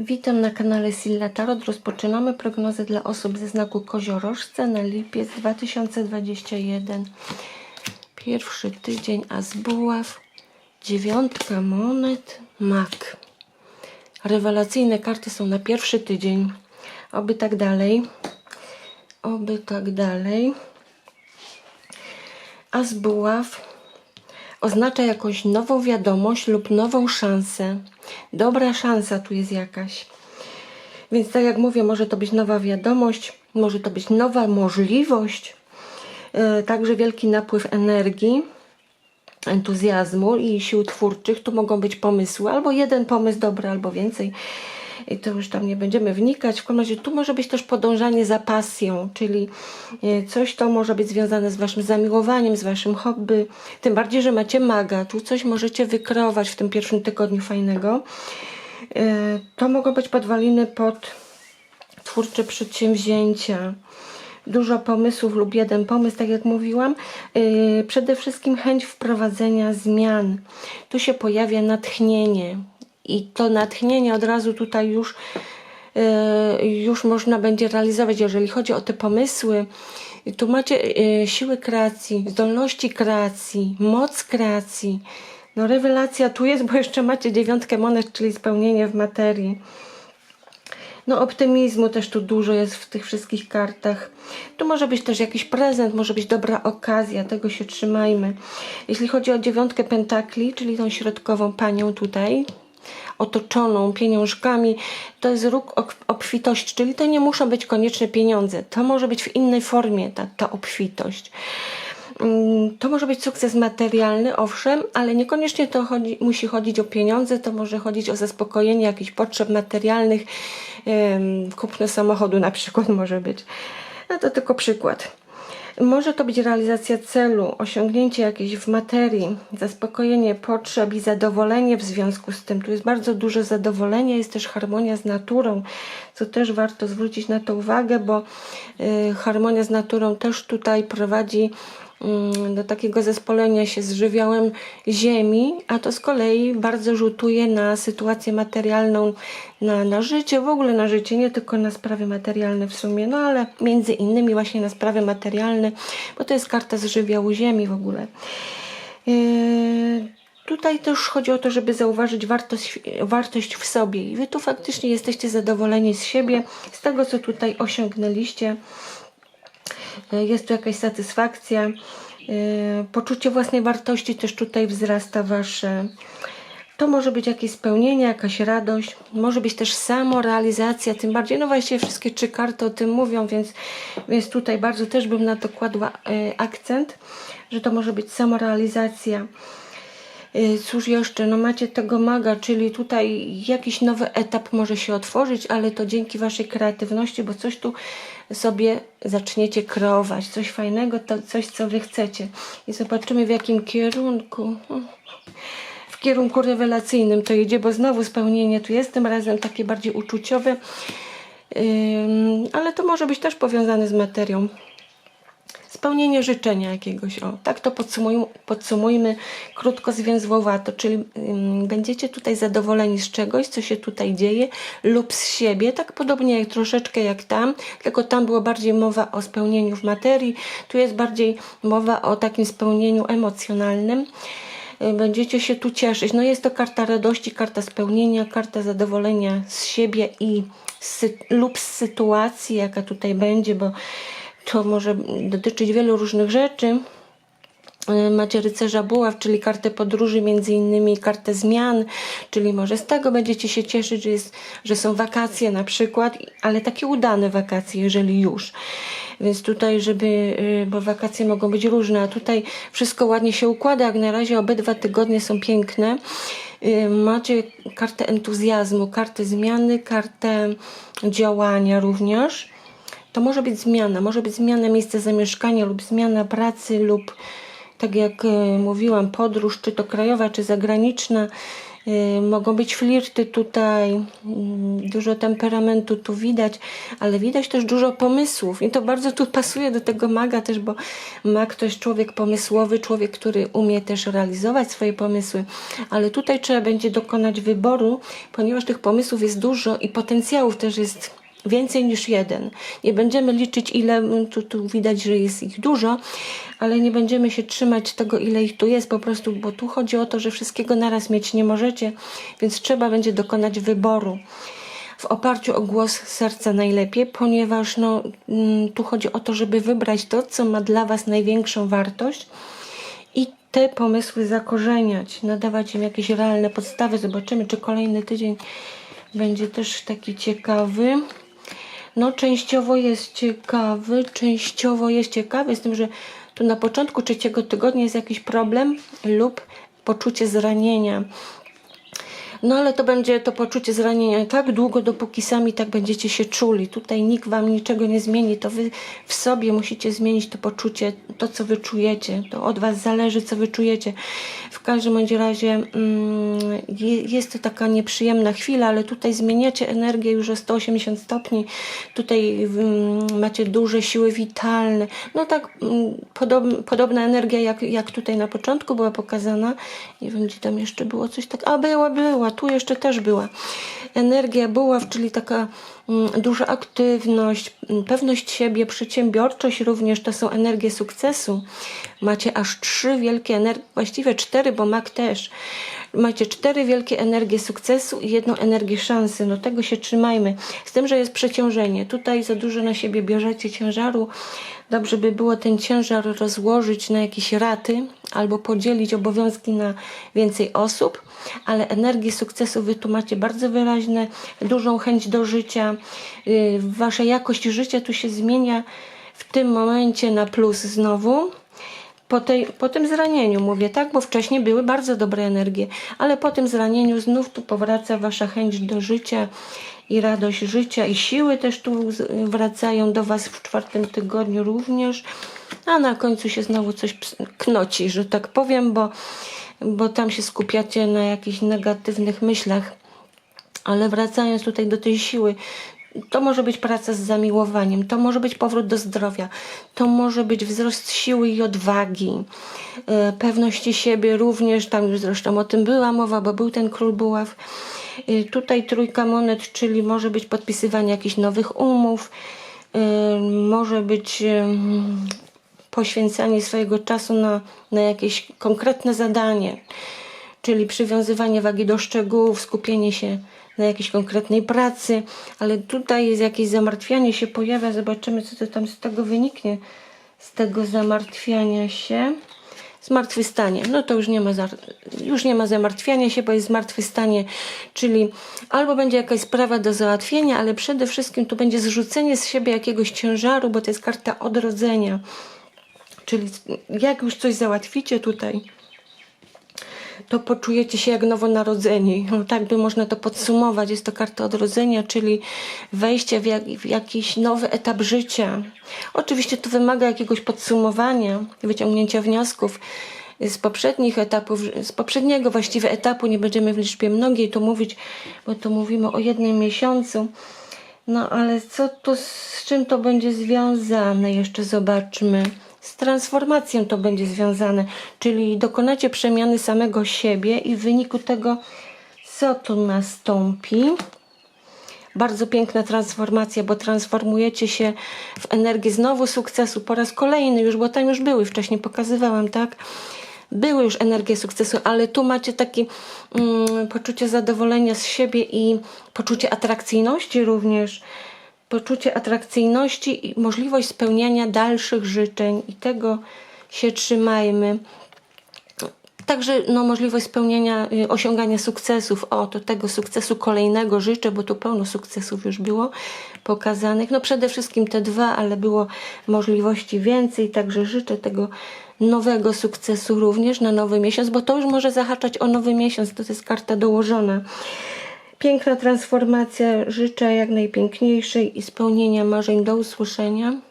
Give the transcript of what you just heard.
Witam na kanale Silla Tarot. Rozpoczynamy prognozę dla osób ze znaku Koziorożce na lipiec 2021. Pierwszy tydzień As Buław, dziewiątka monet, mak. Rewelacyjne karty są na pierwszy tydzień. Oby tak dalej. Oby tak dalej. As Buław oznacza jakąś nową wiadomość lub nową szansę. Dobra szansa tu jest jakaś. Więc tak jak mówię, może to być nowa wiadomość, może to być nowa możliwość, e, także wielki napływ energii, entuzjazmu i sił twórczych. Tu mogą być pomysły, albo jeden pomysł dobry, albo więcej. I to już tam nie będziemy wnikać. W każdym razie tu może być też podążanie za pasją, czyli e, coś to może być związane z waszym zamiłowaniem, z waszym hobby. Tym bardziej, że macie maga. Tu coś możecie wykreować w tym pierwszym tygodniu fajnego. E, To mogą być podwaliny pod twórcze przedsięwzięcia. Dużo pomysłów lub jeden pomysł, tak jak mówiłam. Yy, przede wszystkim chęć wprowadzenia zmian. Tu się pojawia natchnienie. I to natchnienie od razu tutaj już, yy, już można będzie realizować. Jeżeli chodzi o te pomysły, tu macie yy, siły kreacji, zdolności kreacji, moc kreacji. No rewelacja tu jest, bo jeszcze macie dziewiątkę monet, czyli spełnienie w materii. No optymizmu też tu dużo jest w tych wszystkich kartach. Tu może być też jakiś prezent, może być dobra okazja, tego się trzymajmy. Jeśli chodzi o dziewiątkę pentakli, czyli tą środkową panią tutaj, otoczoną pieniążkami, to jest róg obfitości, czyli to nie muszą być koniecznie pieniądze. To może być w innej formie ta, ta obfitość. Mm, To może być sukces materialny, owszem, ale niekoniecznie to chodzi, musi chodzić o pieniądze, to może chodzić o zaspokojenie jakichś potrzeb materialnych, kupno samochodu na przykład może być. No to tylko przykład. Może to być realizacja celu, osiągnięcie jakiejś w materii, zaspokojenie potrzeb i zadowolenie w związku z tym. Tu jest bardzo dużo zadowolenia, jest też harmonia z naturą, co też warto zwrócić na to uwagę, bo y, harmonia z naturą też tutaj prowadzi do takiego zespolenia się z żywiołem ziemi, a to z kolei bardzo rzutuje na sytuację materialną, na, na życie, w ogóle na życie, nie tylko na sprawy materialne w sumie, no ale między innymi właśnie na sprawy materialne, bo to jest karta z żywiołu ziemi w ogóle. Yy, Tutaj też chodzi o to, żeby zauważyć wartość, wartość w sobie. I wy tu faktycznie jesteście zadowoleni z siebie, z tego, co tutaj osiągnęliście. E, jest tu jakaś satysfakcja, e, poczucie własnej wartości też tutaj wzrasta wasze. To może być jakieś spełnienie, jakaś radość, może być też samorealizacja, tym bardziej, no właśnie wszystkie trzy karty o tym mówią, więc, więc tutaj bardzo też bym na to kładła e, akcent, że to może być samorealizacja. Y, Cóż jeszcze, no macie tego maga, czyli tutaj jakiś nowy etap może się otworzyć, ale to dzięki waszej kreatywności, bo coś tu sobie zaczniecie kreować, coś fajnego, to coś, co wy chcecie. I zobaczymy w jakim kierunku. W kierunku rewelacyjnym to idzie, bo znowu spełnienie tu jest, tym razem takie bardziej uczuciowe, ale to może być też powiązane z materią spełnienie życzenia jakiegoś. O, tak to podsumuj, podsumujmy krótko, zwięzłowato, czyli ym, będziecie tutaj zadowoleni z czegoś, co się tutaj dzieje lub z siebie, tak podobnie jak troszeczkę jak tam, tylko tam było bardziej mowa o spełnieniu w materii, tu jest bardziej mowa o takim spełnieniu emocjonalnym. Y, Będziecie się tu cieszyć. No jest to karta radości, karta spełnienia, karta zadowolenia z siebie i z, lub z sytuacji, jaka tutaj będzie, bo to może dotyczyć wielu różnych rzeczy. Y, Macie rycerza buław, czyli kartę podróży, między innymi kartę zmian, czyli może z tego będziecie się cieszyć, że, jest, że są wakacje na przykład, ale takie udane wakacje, jeżeli już. Więc tutaj, żeby, y, bo wakacje mogą być różne, a tutaj wszystko ładnie się układa, jak na razie obydwa tygodnie są piękne. Y, Macie kartę entuzjazmu, kartę zmiany, kartę działania również to może być zmiana, może być zmiana miejsca zamieszkania lub zmiana pracy lub tak jak e, mówiłam, podróż, czy to krajowa, czy zagraniczna. Y, mogą być flirty tutaj, mm, dużo temperamentu tu widać, ale widać też dużo pomysłów i to bardzo tu pasuje do tego maga też, bo mag to jest człowiek pomysłowy, człowiek, który umie też realizować swoje pomysły, ale tutaj trzeba będzie dokonać wyboru, ponieważ tych pomysłów jest dużo i potencjałów też jest więcej niż jeden. Nie będziemy liczyć, ile tu, tu widać, że jest ich dużo, ale nie będziemy się trzymać tego, ile ich tu jest, po prostu, bo tu chodzi o to, że wszystkiego naraz mieć nie możecie, więc trzeba będzie dokonać wyboru w oparciu o głos serca najlepiej, ponieważ no, mm, tu chodzi o to, żeby wybrać to, co ma dla Was największą wartość i te pomysły zakorzeniać, nadawać im jakieś realne podstawy. Zobaczymy, czy kolejny tydzień będzie też taki ciekawy. No, częściowo jest ciekawy, częściowo jest ciekawy, z tym, że tu na początku trzeciego tygodnia jest jakiś problem lub poczucie zranienia. No ale to będzie to poczucie zranienia tak długo, dopóki sami tak będziecie się czuli. Tutaj nikt wam niczego nie zmieni, to wy w sobie musicie zmienić to poczucie, to co wy czujecie. To od was zależy, co wy czujecie. W każdym bądź razie mm, je, jest to taka nieprzyjemna chwila, ale tutaj zmieniacie energię już o 180 stopni. Tutaj mm, macie duże siły witalne. No tak mm, podob, podobna energia jak, jak tutaj na początku była pokazana. Nie wiem, gdzie tam jeszcze było coś tak. A była, była, tu jeszcze też była. Energia była, czyli taka mm, duża aktywność, mm, pewność siebie, przedsiębiorczość również to są energie sukcesu. Macie aż trzy wielkie energie, właściwie cztery, bo mak też. Macie cztery wielkie energie sukcesu i jedną energię szansy. No tego się trzymajmy. Z tym, że jest przeciążenie. Tutaj za dużo na siebie bierzecie ciężaru. Dobrze by było ten ciężar rozłożyć na jakieś raty albo podzielić obowiązki na więcej osób, ale energii sukcesu wy tu macie bardzo wyraźne, dużą chęć do życia. Yy, Wasza jakość życia tu się zmienia w tym momencie na plus znowu po, tej, po tym zranieniu mówię, tak, bo wcześniej były bardzo dobre energie, ale po tym zranieniu znów tu powraca wasza chęć do życia i radość życia i siły też tu wracają do was w czwartym tygodniu również, a na końcu się znowu coś knoci, że tak powiem, bo, bo tam się skupiacie na jakichś negatywnych myślach. Ale wracając tutaj do tej siły, to może być praca z zamiłowaniem, to może być powrót do zdrowia, to może być wzrost siły i odwagi, e, pewności siebie również, tam już zresztą o tym była mowa, bo był ten król buław. E, Tutaj trójka monet, czyli może być podpisywanie jakichś nowych umów, e, może być poświęcanie swojego czasu na, na jakieś konkretne zadanie czyli przywiązywanie wagi do szczegółów, skupienie się na jakiejś konkretnej pracy, ale tutaj jest jakieś zamartwianie się pojawia, zobaczymy co to tam z tego wyniknie, z tego zamartwiania się. Zmartwychwstanie, no to już nie ma, za, już nie ma zamartwiania się, bo jest zmartwychwstanie, czyli albo będzie jakaś sprawa do załatwienia, ale przede wszystkim tu będzie zrzucenie z siebie jakiegoś ciężaru, bo to jest karta odrodzenia. Czyli jak już coś załatwicie tutaj, to poczujecie się jak nowonarodzeni. No, tak by można to podsumować. Jest to karta odrodzenia, czyli wejście w, jak, w jakiś nowy etap życia. Oczywiście to wymaga jakiegoś podsumowania, wyciągnięcia wniosków z poprzednich etapów, z poprzedniego właściwie etapu. Nie będziemy w liczbie mnogiej tu mówić, bo tu mówimy o jednym miesiącu. No ale co tu, z czym to będzie związane? Jeszcze zobaczmy. Z transformacją to będzie związane, czyli dokonacie przemiany samego siebie i w wyniku tego, co tu nastąpi. Bardzo piękna transformacja, bo transformujecie się w energię znowu sukcesu po raz kolejny już, bo tam już były, wcześniej pokazywałam, tak? Były już energie sukcesu, ale tu macie takie mm, poczucie zadowolenia z siebie i poczucie atrakcyjności również. Poczucie atrakcyjności i możliwość spełniania dalszych życzeń i tego się trzymajmy. Także no, możliwość spełnienia, y, osiągania sukcesów. O, to tego sukcesu kolejnego życzę, bo tu pełno sukcesów już było pokazanych. No przede wszystkim te dwa, ale było możliwości więcej, także życzę tego nowego sukcesu również na nowy miesiąc, bo to już może zahaczać o nowy miesiąc, to jest karta dołożona. Piękna transformacja, życzę jak najpiękniejszej i spełnienia marzeń. Do usłyszenia.